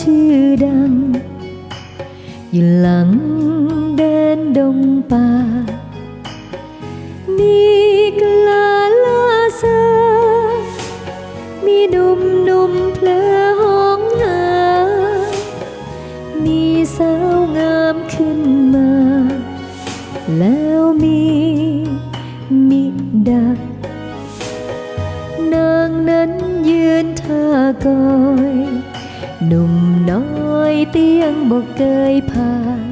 ชื่อดัง อยู่หลังเดินดงป่า มีกลาลาซามีหนุ่มหนุ่มเพลอห้องหา มีสาวงามขึ้นมา แล้วมีมิดานางนั้นยืนท่ากอยหนุ่ม เตียงบอกเกยผ่าน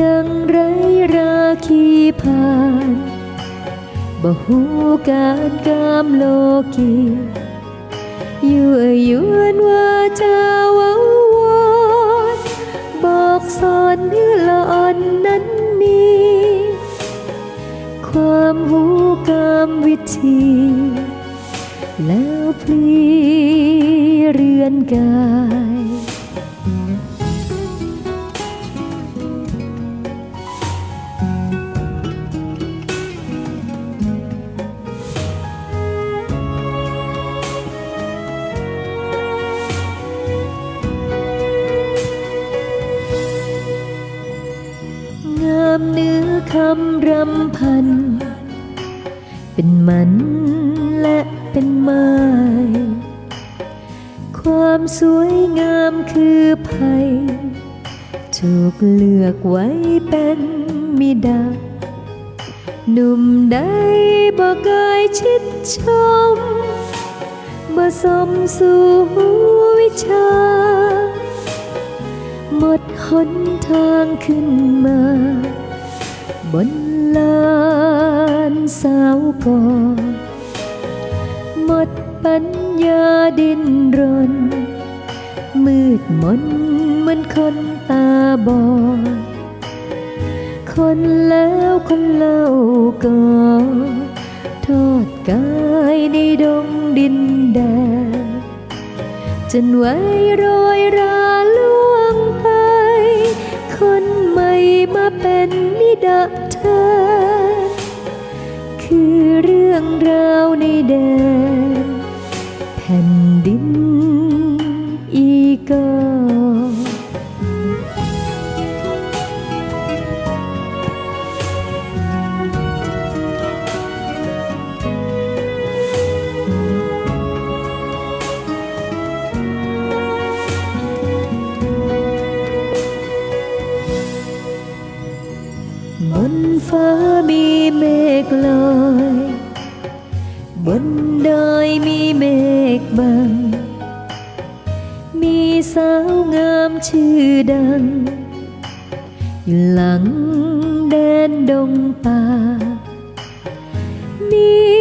ยังไรราคีผ่านบ่หูการกามโลกียั่วยวนว่าจะว้าวอนบอกสอนเนื้อละอ่อนนั้นมี ความหูกามวิธีแล้วพลีเรือนกาย งามเนื้อคำรำพัน เป็นมันและเป็นไม้ ความสวยงามคือภัยถูกเลือกไว้เป็นมิดา หนุ่มใดบอกกายชิดชมบ่สมสู่วิชา หมดหนทางขึ้นมา บนลานสาวก่อหมด ปัญญาดินรน มืดมนเหมือนคนตาบอด คนแล้วคนเล่าก็ทอดกายในดงดินแดนจนไว้โรยราล่วงไป คนใหม่มาเป็นนิดาเธอ คือเรื่องราวในแดน อีกอบนฟ้ามีเมฆ ลอยบนดอยมีเ